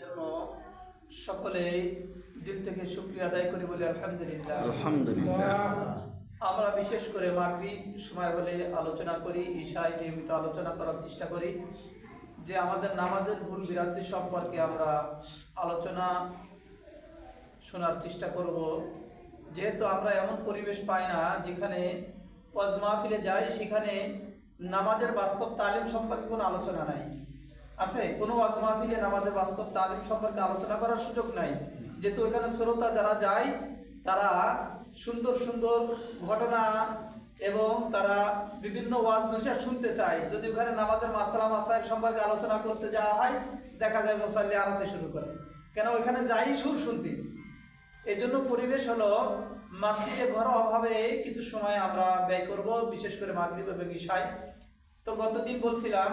জন্য সকলে দিল থেকে শুক্রিয়া আদায় করি বলি আলহামদুলিল্লাহ। আলহামদুলিল্লাহ। আমরা বিশেষ করে মাগরিব সময় হলে আলোচনা করি ঈশায় নিয়মিত আলোচনা করার চেষ্টা করি। যে আমাদের নামাজের ভুল বিরান্তি সম্পর্কে আমরা আলোচনা শোনার চেষ্টা করব। যেহেতু আমরা এমন পরিবেশ পাই না যেখানে ওয়াজ মাহফিলে যাই সেখানে নামাজের বাস্তব তালিম সম্পর্কে কোনো আলোচনা নাই। আছে, কোনো ওয়াজ মাহফিলে নামাজের বাস্তব তালিম সম্পর্কে আলোচনা করার সুযোগ নাই। যেহেতু এখানে শ্রোতা যারা যায়, তারা সুন্দর সুন্দর ঘটনা এবং তারা বিভিন্ন ওয়াজ নসিহত শুনতে চায়। যদি ওখানে নামাজের মাসালা মাসাইল সম্পর্কে আলোচনা করতে যাওয়া হয়, দেখা যায় মুসাল্লি আনাতে শুরু করে। কেন ওইখানে যাই সুর শুনতে? এই জন্য পরিবেশ হলো, মসজিদে ঘর অভাবে কিছু সময় আমরা ব্যয় করব, বিশেষ করে মাগরিব এবং ঈশায় তো গতদিন বলছিলাম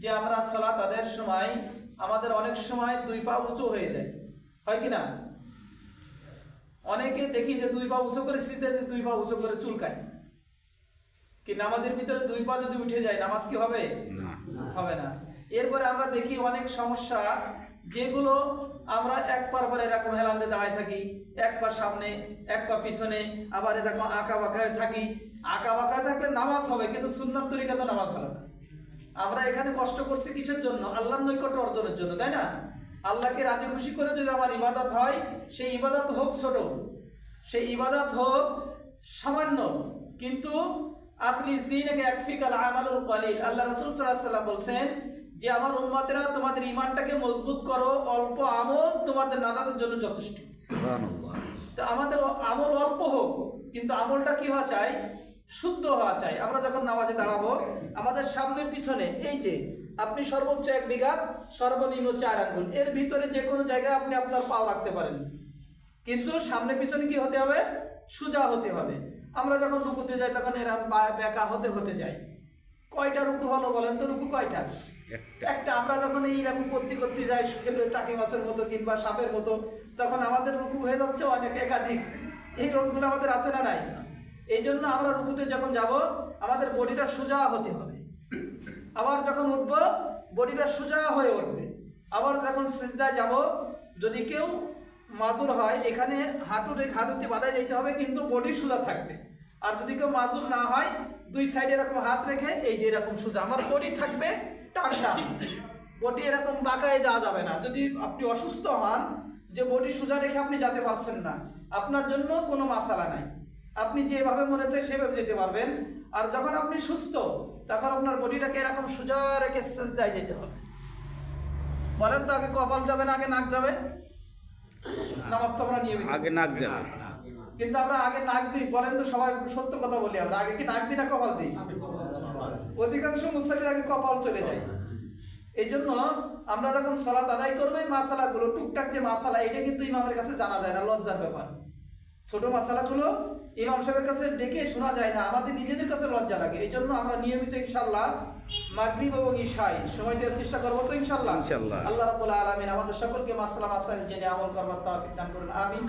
যে আমরা চলা তাদের সময় আমাদের অনেক সময় দুই পা উঁচু হয়ে যায়। হয় কি না? অনেকে দেখি যে দুই পা উঁচু করে সিজদাতে দুই পা উঁচু করে চুলকায়। কি নামাজের ভিতরে দুই পা যদি উঠে যায় নামাজ কি হবে? হবে না। এরপরে আমরা দেখি অনেক সমস্যা যেগুলো আমরা এক পার পরে এরকম হেলান্দে দাঁড়ায় থাকি এক পা সামনে এক পা পিছনে আবার এরকম আঁকা বাঁকায় থাকি। আঁকা বাঁকায় থাকলে নামাজ হবে কিন্তু সুন্নার তরিকা তো নামাজ হবে না। আমরা এখানে কষ্ট করছি কিসের জন্য? আল্লাহর নৈকট্য অর্জনের জন্য তাই না? আল্লাহকে রাজি খুশি করে যদি আমার ইবাদত হয় সেই ইবাদত হোক ছোট সেই ইবাদত হোক সামান্য কিন্তু আখলিস দিন একফিকাল আমালুল কলিল। আল্লাহ রাসূল সাল্লাম বলছেন যে আমার উম্মতেরা তোমাদের ইমানটাকে মজবুত করো অল্প আমল তোমাদের নাজাতের জন্য যথেষ্ট। তো আমাদের আমল অল্প হোক কিন্তু আমলটা কি হওয়া চাই? শুদ্ধ হওয়া চাই। আমরা যখন নামাজে দাঁড়াবো আমাদের সামনে পিছনে এই যে আপনি সর্বোচ্চ এক বিঘা সর্বনিম্ন চার আঙ্গুল। এর ভিতরে যে কোনো জায়গায় আপনি আপনার পাও রাখতে পারেন। কিন্তু সামনে পিছনে কি হতে হবে? সোজা হতে হবে। আমরা যখন রুকুতে যাই তখন এরা বা- বেঁকা হতে হতে যাই। কয়টা রুকু হলো বলেন তো? রুকু কয়টা? একটা। একটা। আমরা যখন এইরকম করতে করতে যাই খেলে টাকি মাছের মতো কিংবা সাপের মতো তখন আমাদের রুকু হয়ে যাচ্ছে অনেক একাধিক। এই রোগগুলো আমাদের আছে না নাই? এই জন্য আমরা রুকুতে যখন যাব, আমাদের বডিটা সোজা হতে হবে। আবার যখন উঠব, বডিটা সোজা হয়ে উঠবে। আবার যখন সিজদায় যাব, যদি কেউ মাজুর হয়, এখানে হাঁটু রেখে হাঁটুতে বাঁধায় যেতে হবে, কিন্তু বডি সোজা থাকবে। আর যদি কেউ মাজুর না হয়, দুই সাইডে এরকম হাত রেখে, এই যে এরকম সোজা, আমার বডি থাকবে টান টান বডি এরকম বাঁকায় যাওয়া যাবে না। যদি আপনি অসুস্থ হন, যে বডি সোজা রেখে আপনি যেতে পারছেন না, আপনার জন্য কোনো মাসালা নাই। আপনি যেভাবে মনে চাই সেভাবে যেতে পারবেন। আর যখন আপনি সুস্থ তখন আপনার বডিটাকে এরকম সোজা রেখে দেয় যেতে হবে। বলেন তো আগে কপাল যাবে না আগে নাক যাবে? নামাজ তো আমরা নিয়মিত আগে নাক যাবে। কিন্তু আমরা আগে নাক দিই। বলেন তো সবাই সত্য কথা বলি আমরা। আগে কি নাক দিই না কপাল দিই? অধিকাংশ মুসলিমের আগে কপাল চলে যায়। এই জন্য আমরা যখন সলাত আদায় করব এই মাসালাগুলো টুকটাক যে মাসালা এটা কিন্তু ইমামের কাছে জানা যায় না লজ্জার ব্যাপার। ছোট মাসালাগুলো ইমাম সাহেবের কাছে ডেকে শোনা যায় না আমাদের নিজেদের কাছে লজ্জা লাগে। এই জন্য আমরা নিয়মিত ইনশাল্লাহ মাগরিব এবং ঈশাই সময় দেওয়ার চেষ্টা করব তো ইনশাল্লাহ। আল্লাহ রাবুল আলমিন আমাদের সকলকে মাসালাম মাসাল জেনে আমল করবার তাফিক দান করুন আমিন।